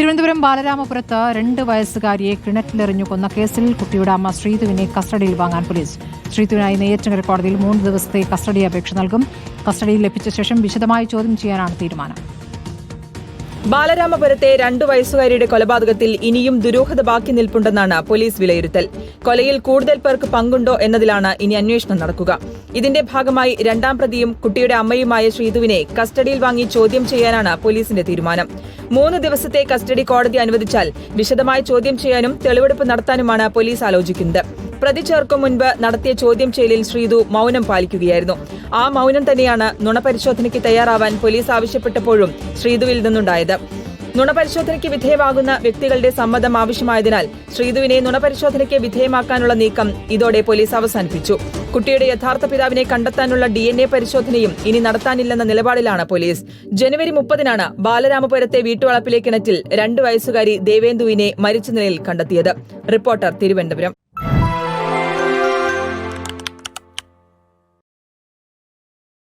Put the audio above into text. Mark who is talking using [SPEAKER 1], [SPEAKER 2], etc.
[SPEAKER 1] തിരുവനന്തപുരം ബാലരാമപുരത്ത് രണ്ട് വയസ്സുകാരിയെ കിണറ്റിലെറിഞ്ഞു കൊന്ന കേസിൽ കുട്ടിയുടെ അമ്മ ശ്രീതുവിനെ കസ്റ്റഡിയിൽ വാങ്ങാൻ പോലീസ്. ശ്രീതുവിനായി നെയ്യാറ്റിൻകര കോടതിയിൽ മൂന്ന് ദിവസത്തെ കസ്റ്റഡി അപേക്ഷ നൽകും. കസ്റ്റഡിയിൽ ലഭിച്ച ശേഷം വിശദമായി ചോദ്യം ചെയ്യാനാണ് തീരുമാനം.
[SPEAKER 2] ബാലരാമപുരത്തെ രണ്ടു വയസ്സുകാരിയുടെ കൊലപാതകത്തിൽ ഇനിയും ദുരൂഹത ബാക്കി നിൽപ്പുണ്ടെന്നാണ് പോലീസ് വിലയിരുത്തൽ. കൊലയിൽ കൂടുതൽ പേർക്ക് പങ്കുണ്ടോ എന്നതിലാണ് ഇനി അന്വേഷണം നടക്കുക. ഇതിന്റെ ഭാഗമായി രണ്ടാം പ്രതിയും കുട്ടിയുടെ അമ്മയുമായ ശ്രീതുവിനെ കസ്റ്റഡിയിൽ വാങ്ങി ചോദ്യം ചെയ്യാനാണ് പോലീസിന്റെ തീരുമാനം. മൂന്ന് ദിവസത്തെ കസ്റ്റഡി കോടതി അനുവദിച്ചാൽ വിശദമായി ചോദ്യം ചെയ്യാനും തെളിവെടുപ്പ് നടത്താനുമാണ് പോലീസ് ആലോചിക്കുന്നത്. പ്രതി ചേർക്കും മുൻപ് നടത്തിയ ചോദ്യം ചെയ്യലിൽ ശ്രീതു മൗനം പാലിക്കുകയായിരുന്നു. ആ മൗനം തന്നെയാണ് നുണപരിശോധനയ്ക്ക് തയ്യാറാവാൻ പോലീസ് ആവശ്യപ്പെട്ടപ്പോഴും ശ്രീതുവിൽ നിന്നുണ്ടായത്. നുണപരിശോധനയ്ക്ക് വിധേയമാകുന്ന വ്യക്തികളുടെ സമ്മതം ആവശ്യമായതിനാൽ ശ്രീതുവിനെ നുണപരിശോധനയ്ക്ക് വിധേയമാക്കാനുള്ള നീക്കം ഇതോടെ പോലീസ് അവസാനിപ്പിച്ചു. കുട്ടിയുടെ യഥാർത്ഥ പിതാവിനെ കണ്ടെത്താനുള്ള ഡി എൻ എ പരിശോധനയും ഇനി നടത്താനില്ലെന്ന നിലപാടിലാണ് പോലീസ്. ജനുവരി മുപ്പതിനാണ് ബാലരാമപുരത്തെ വീട്ടുവളപ്പിലെ കിണറ്റിൽ രണ്ട് വയസ്സുകാരി ദേവേന്ദുവിനെ മരിച്ച നിലയിൽ കണ്ടെത്തിയത്. റിപ്പോർട്ടർ തിരുവനന്തപുരം.